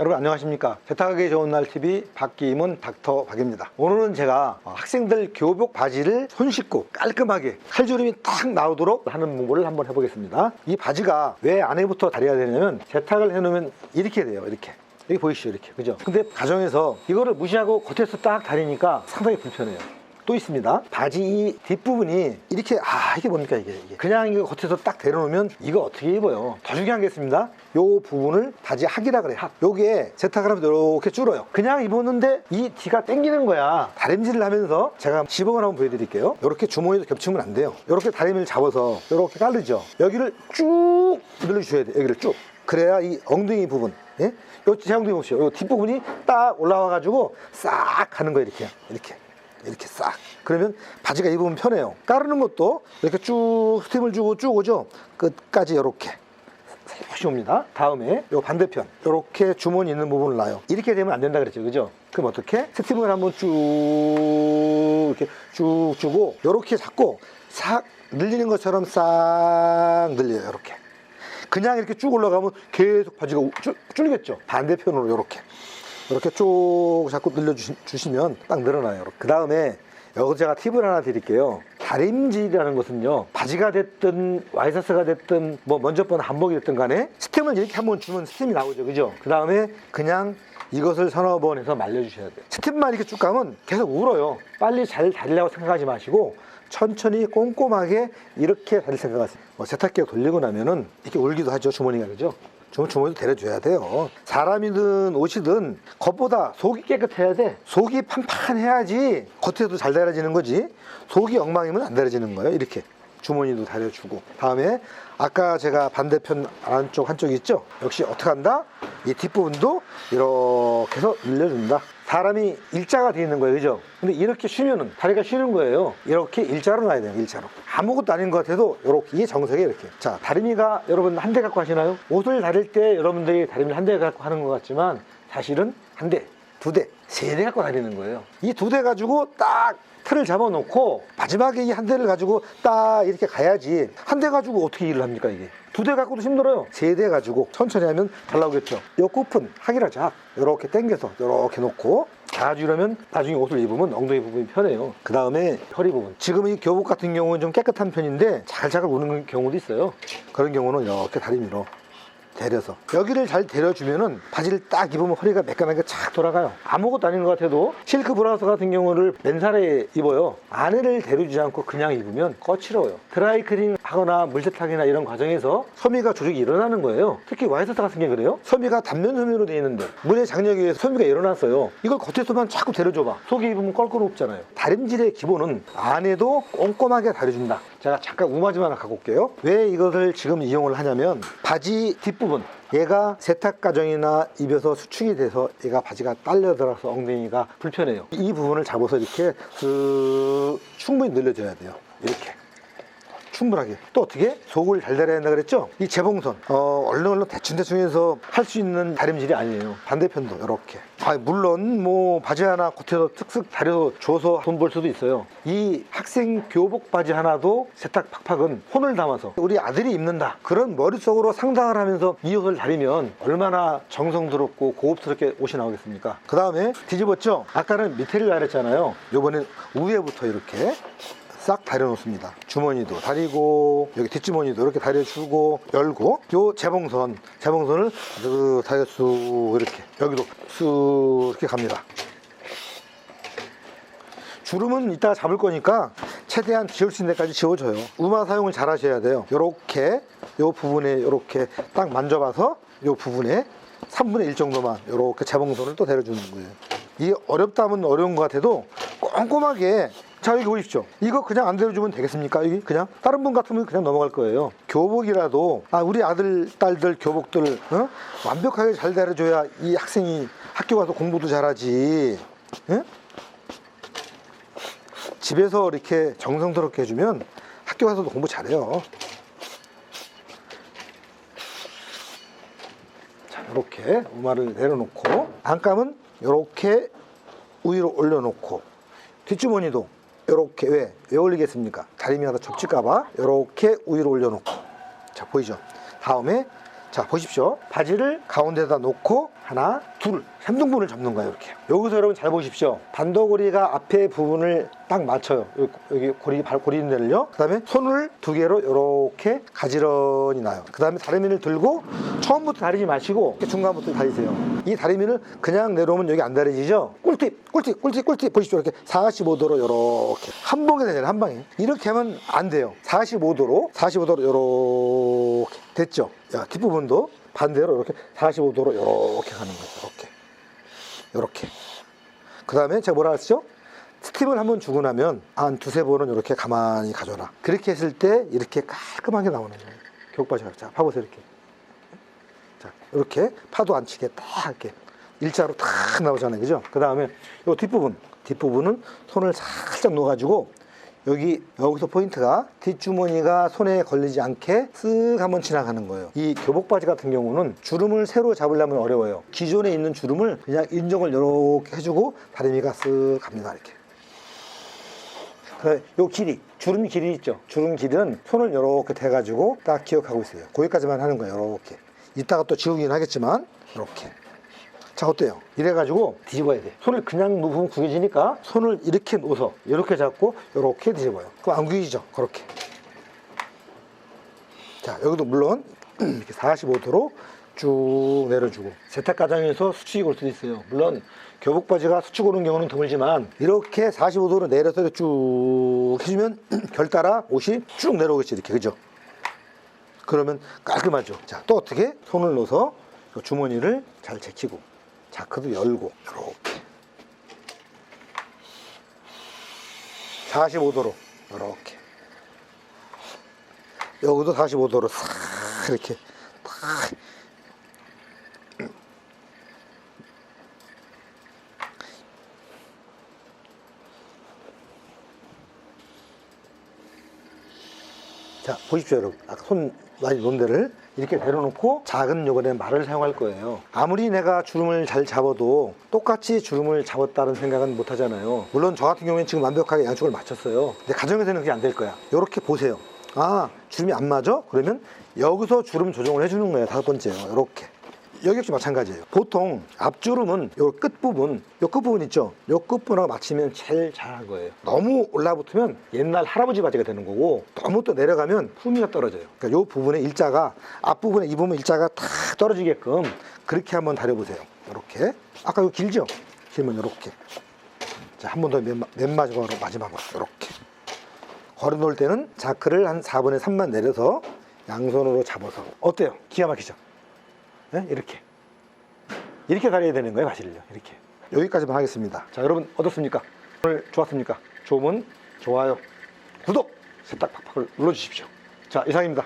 여러분 안녕하십니까? 세탁하기 좋은 날 TV 박기임은 닥터 박입니다. 오늘은 제가 어, 학생들 교복 바지를 손 씻고 깔끔하게 칼주름이 딱 나오도록 하는 공부를 한번 해보겠습니다. 이 바지가 왜 안에부터 다려야 되냐면 세탁을 해놓으면 이렇게 돼요 이렇게. 여기 보이시죠 이렇게. 그죠? 근데 가정에서 이거를 무시하고 겉에서 딱 다리니까 상당히 불편해요 또 있습니다. 바지 이 뒷부분이 이렇게 아 이게 뭡니까 이게, 이게. 그냥 이거 겉에서 딱 데려놓으면 이거 어떻게 입어요? 더 중요한 게 있습니다. 요 부분을 바지 학이라 그래 학. 요게 세탁을 하면 이렇게 줄어요. 그냥 입었는데 이 뒤가 당기는 거야. 다림질을 하면서 제가 시범을 한번 보여드릴게요. 이렇게 주머니도 겹치면 안 돼요. 이렇게 다리미를 잡아서 이렇게 깔르죠. 여기를 쭉 늘려주셔야 돼요. 여기를 쭉. 그래야 이 엉덩이 부분, 예? 요 제 엉덩이 보시죠. 요 뒷부분이 딱 올라와 가지고 싹 가는 거예요. 이렇게, 이렇게. 이렇게 싹. 그러면 바지가 입으면 편해요. 까르는 것도 이렇게 쭉 스팀을 주고 쭉 오죠? 끝까지 이렇게. 살포시 옵니다. 다음에 요 반대편. 이렇게 주머니 있는 부분을 놔요. 이렇게 되면 안 된다 그랬죠. 그죠? 그럼 어떻게? 스팀을 한번 쭉 이렇게 쭉 주고 이렇게 잡고 싹 늘리는 것처럼 싹 늘려요. 이렇게. 그냥 이렇게 쭉 올라가면 계속 바지가 우- 줄, 줄겠죠? 반대편으로 이렇게 이렇게 쭉 자꾸 늘려주시면 딱 늘어나요. 그 다음에 여기서 제가 팁을 하나 드릴게요. 다림질이라는 것은요, 바지가 됐든 와이셔츠가 됐든 뭐 먼저 번 한복이 됐든 간에 스템을 이렇게 한번 주면 스템이 나오죠. 그죠? 그 다음에 그냥 이것을 서너 번 해서 말려주셔야 돼요. 스템만 이렇게 쭉 가면 계속 울어요. 빨리 잘 다리려고 생각하지 마시고 천천히 꼼꼼하게 이렇게 다릴 생각하세요. 뭐 세탁기가 돌리고 나면은 이렇게 울기도 하죠. 주머니가 그죠? 좀 주머니도 데려줘야 돼요. 사람이든 옷이든 겉보다 속이 깨끗해야 돼. 속이 판판해야지 겉에도 잘 달아지는 거지. 속이 엉망이면 안 달아지는 거예요. 이렇게 주머니도 달여주고. 다음에 아까 제가 반대편 안쪽 한쪽 있죠? 역시 어떻게 한다? 이 뒷부분도 이렇게 해서 늘려준다. 사람이 일자가 되어 있는 거예요. 그죠? 근데 이렇게 쉬면은 다리가 쉬는 거예요. 이렇게 일자로 놔야 돼요. 일자로. 아무것도 아닌 것 같아도 이렇게 이게 정석이에요. 이렇게. 자, 다리미가 여러분 한 대 갖고 하시나요? 옷을 다릴 때 여러분들이 다리미를 한 대 갖고 하는 것 같지만 사실은 한 대, 두 대, 세 대 갖고 다니는 거예요. 이 두 대 가지고 딱 틀을 잡아놓고 마지막에 이 한 대를 가지고 딱 이렇게 가야지 한 대 가지고 어떻게 일을 합니까 이게 두 대 갖고도 힘들어요. 세 대 가지고 천천히 하면 잘 나오겠죠. 요 끝은 학이라 작 이렇게 당겨서 이렇게 놓고. 자주려면 나중에 옷을 입으면 엉덩이 부분이 편해요. 그 다음에 허리 부분. 지금 이 교복 같은 경우는 좀 깨끗한 편인데 잘잘 우는 경우도 있어요. 그런 경우는 이렇게 다리 밀어 데려서. 여기를 잘 데려주면은 바지를 딱 입으면 허리가 매끈하게 착 돌아가요. 아무것도 아닌 것 같아도 실크 브라우스 같은 경우를 맨살에 입어요. 안에를 데려주지 않고 그냥 입으면 거칠어요. 드라이클링 하거나 물세탁이나 이런 과정에서 섬유가 조직이 일어나는 거예요. 특히 와이셔츠 같은 게 그래요? 섬유가 단면 섬유로 되어 있는데 물의 장력에 의해서 섬유가 일어났어요. 이걸 겉에서만 자꾸 데려줘봐. 속에 입으면 껄끄럽잖아요. 다림질의 기본은 안에도 꼼꼼하게 다려준다. 제가 잠깐 우마지만 갖고 올게요. 왜 이것을 지금 이용을 하냐면 바지 뒷부분. 얘가 세탁 과정이나 입에서 수축이 돼서 얘가 바지가 딸려 들어서 엉덩이가 불편해요. 이 부분을 잡아서 이렇게 쓱 충분히 늘려줘야 돼요. 이렇게 충분하게. 또 어떻게? 속을 잘 달아야 한다 그랬죠? 이 재봉선. 어 얼른 얼른 대충 대충 해서 할 수 있는 다림질이 아니에요. 반대편도 이렇게. 아 물론 뭐 바지 하나 겉에서 쓱쓱 다려서 줘서 돈 벌 수도 있어요. 이 학생 교복 바지 하나도 세탁 팍팍은 혼을 담아서 우리 아들이 입는다. 그런 머릿속으로 상상을 하면서 이 옷을 다리면 얼마나 정성스럽고 고급스럽게 옷이 나오겠습니까? 그 다음에 뒤집었죠? 아까는 밑에를 다렸잖아요. 요번엔 위에부터 이렇게 싹 다려놓습니다. 주머니도 다리고 여기 뒷주머니도 이렇게 다려주고 열고 요 재봉선 재봉선을 쓱 다려 쑥 이렇게 여기도 쑥 이렇게 갑니다. 주름은 이따가 잡을 거니까 최대한 지울 수 있는 데까지 지워줘요. 우마 사용을 잘 하셔야 돼요. 요렇게 요 부분에 요렇게 딱 만져봐서 요 부분에 3분의 1 정도만 요렇게 재봉선을 또 데려주는 거예요. 이게 어렵다면 어려운 것 같아도 꼼꼼하게 자 여기 보십시오. 이거 그냥 안 데려주면 되겠습니까? 여기 그냥? 다른 분 같으면 그냥 넘어갈 거예요. 교복이라도 아 우리 아들 딸들 교복들 어? 완벽하게 잘 데려줘야 이 학생이 학교 가서 공부도 잘하지. 예? 집에서 이렇게 정성스럽게 해주면 학교 가서도 공부 잘해요. 자 이렇게 우마를 내려놓고 안감은 이렇게 위로 올려놓고 뒷주머니도 이렇게 왜? 왜 올리겠습니까? 다리미 하나 접질까봐 이렇게 위로 올려놓고 자 보이죠? 다음에 자 보십시오. 바지를 가운데다 놓고 하나 둘 3등분을 잡는 거예요 이렇게. 여기서 여러분 잘 보십시오. 반도고리가 앞에 부분을 딱 맞춰요. 여기, 고리 발 고리 있는 데를요. 그 다음에 손을 두 개로 이렇게 가지런히 놔요. 그 다음에 다리미를 들고 처음부터 다리지 마시고 중간부터 다리세요. 이 다리미를 그냥 내려오면 여기 안 다리지죠? 꿀팁 꿀팁 꿀팁 꿀팁. 보십시오. 이렇게 45도로 이렇게. 한 방에 되잖아요 한 방에. 이렇게 하면 안 돼요. 45도로 45도로 이렇게 됐죠? 야 뒷부분도 반대로 이렇게 45도로 이렇게 가는 거예요 이렇게. 이렇게. 그 다음에 제가 뭐라 했죠? 스팀을 한 번 주고 나면 한 두세 번은 이렇게 가만히 가져라. 그렇게 했을 때 이렇게 깔끔하게 나오는 거예요. 교육바지가 자 파보세요 이렇게. 자 이렇게 파도 안 치게 딱 이렇게 일자로 딱 나오잖아요. 그죠? 그 다음에 이 뒷부분. 뒷부분은 손을 살짝 놓아가지고 여기 여기서 포인트가 뒷주머니가 손에 걸리지 않게 쓱 한번 지나가는 거예요. 이 교복 바지 같은 경우는 주름을 새로 잡으려면 어려워요. 기존에 있는 주름을 그냥 인정을 이렇게 해주고 다리미가 쓱 갑니다 이렇게. 요 길이 주름 길이 있죠. 주름 길이는 손을 이렇게 대가지고 딱 기억하고 있어요. 거기까지만 하는 거예요. 이렇게. 이따가 또 지우긴 하겠지만 이렇게. 자 어때요? 이래가지고 뒤집어야 돼. 손을 그냥 놓으면 구겨지니까 손을 이렇게 놓아서 이렇게 잡고 이렇게 뒤집어요. 그럼 안 구기죠? 그렇게. 자 여기도 물론 이렇게 45도로 쭉 내려주고 세탁 과정에서 수축이 올 수도 있어요. 물론 교복 바지가 수축 오는 경우는 드물지만 이렇게 45도로 내려서 쭉 해주면 결 따라 옷이 쭉 내려오겠지 이렇게 그죠? 그러면 깔끔하죠. 자, 또 어떻게? 손을 넣어서 그 주머니를 잘 제치고 자크도 열고 이렇게. 45도로 이렇게. 여기도 45도로 싹 이렇게 탁 자 보십시오 여러분. 아까 손 많이 놓은 데를 이렇게 내려놓고 작은 요번에 말을 사용할 거예요. 아무리 내가 주름을 잘 잡아도 똑같이 주름을 잡았다는 생각은 못 하잖아요. 물론 저 같은 경우에는 지금 완벽하게 양쪽을 맞췄어요. 근데 가정에서는 그게 안 될 거야. 이렇게 보세요. 아 주름이 안 맞아? 그러면 여기서 주름 조정을 해주는 거예요. 다섯 번째요. 이렇게 여기 역시 마찬가지예요. 보통 앞주름은 요 끝부분, 요 끝부분 있죠? 요 끝부분하고 맞추면 제일 잘한 거예요. 너무 올라붙으면 옛날 할아버지 바지가 되는 거고 너무 또 내려가면 품위가 떨어져요. 그러니까 요 부분의 일자가 앞부분에 이 부분 일자가 탁 떨어지게끔 그렇게 한번 다려보세요. 이렇게. 아까 이거 길죠? 길면 이렇게. 자, 한 번더 맨, 맨 마지막으로 마지막으로 이렇게. 걸어 놓을 때는 자크를 한 4분의 3만 내려서 양손으로 잡아서 어때요? 기가 막히죠? 네? 이렇게. 이렇게 다려야 되는 거예요 바지를요. 이렇게. 여기까지만 하겠습니다. 자 여러분 어떻습니까? 오늘 좋았습니까? 좋으면 좋아요 구독 세탁 팍팍을 눌러주십시오. 자 이상입니다